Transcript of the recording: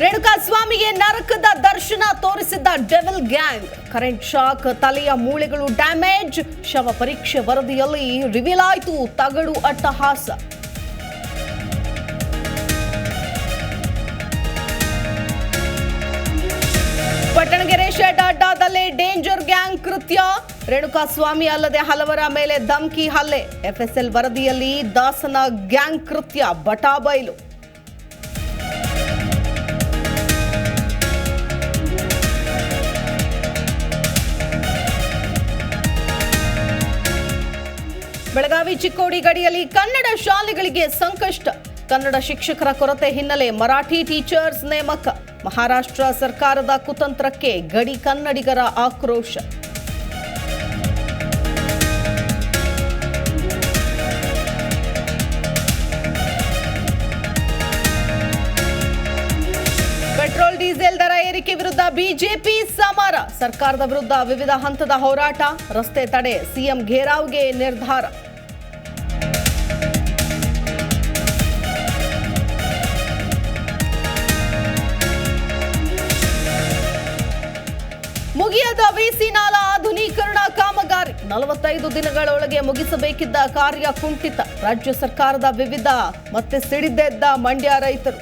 ರೇಣುಕಾ ಸ್ವಾಮಿಗೆ ನರಕದ ದರ್ಶನ ತೋರಿಸಿದ್ದ ಡೆವಿಲ್ ಗ್ಯಾಂಗ್. ಕರೆಂಟ್ ಶಾಕ್, ತಲೆಯ ಮೂಳೆಗಳು ಡ್ಯಾಮೇಜ್. ಶವ ಪರೀಕ್ಷೆ ವರದಿಯಲ್ಲಿ ರಿವೀಲ್ ಆಯಿತು, ತಗಡು ಅಟ್ಟಹಾಸ. ಪಟ್ಟಣಗೆರೆ ಶೆಡ್ ಅಡ್ಡಾದಲ್ಲಿ ಡೇಂಜರ್ ಗ್ಯಾಂಗ್ ಕೃತ್ಯ. ರೇಣುಕಾ ಸ್ವಾಮಿ ಅಲ್ಲದೆ ಹಲವರ ಮೇಲೆ ಧಮ್ಕಿ ಹಲ್ಲೆ. ಎಫ್ಎಸ್ಎಲ್ ವರದಿಯಲ್ಲಿ ದಾಸನ ಗ್ಯಾಂಗ್ ಕೃತ್ಯ, ಬಟಾಬೈಲು. ಬೆಳಗಾವಿ ಚಿಕ್ಕೋಡಿ ಗಡಿಯಲ್ಲಿ ಕನ್ನಡ ಶಾಲೆಗಳಿಗೆ ಸಂಕಷ್ಟ. ಕನ್ನಡ ಶಿಕ್ಷಕರ ಕೊರತೆ ಹಿನ್ನೆಲೆ ಮರಾಠಿ ಟೀಚರ್ಸ್ ನೇಮಕ. ಮಹಾರಾಷ್ಟ್ರ ಸರ್ಕಾರದ ಕುತಂತ್ರಕ್ಕೆ ಗಡಿ ಕನ್ನಡಿಗರ ಆಕ್ರೋಶ. ಡೀಸೆಲ್ ದರ ಏರಿಕೆ ವಿರುದ್ಧ ಬಿಜೆಪಿ ಸಮರ. ಸರ್ಕಾರದ ವಿರುದ್ಧ ವಿವಿಧ ಹಂತದ ಹೋರಾಟ, ರಸ್ತೆ ತಡೆ, ಸಿಎಂ ಘೇರಾವ್ಗೆ ನಿರ್ಧಾರ. ಮುಗಿಯದ ವಿಸಿ ನಾಲಾ ಆಧುನೀಕರಣ ಕಾಮಗಾರಿ. ನಲವತ್ತೈದು ದಿನಗಳೊಳಗೆ ಮುಗಿಸಬೇಕಿದ್ದ ಕಾರ್ಯ ಕುಂಠಿತ. ರಾಜ್ಯ ಸರ್ಕಾರದ ವಿವಿಧ ಮತ್ತೆ ಸಿಡಿದೆದ್ದ ಮಂಡ್ಯ ರೈತರು.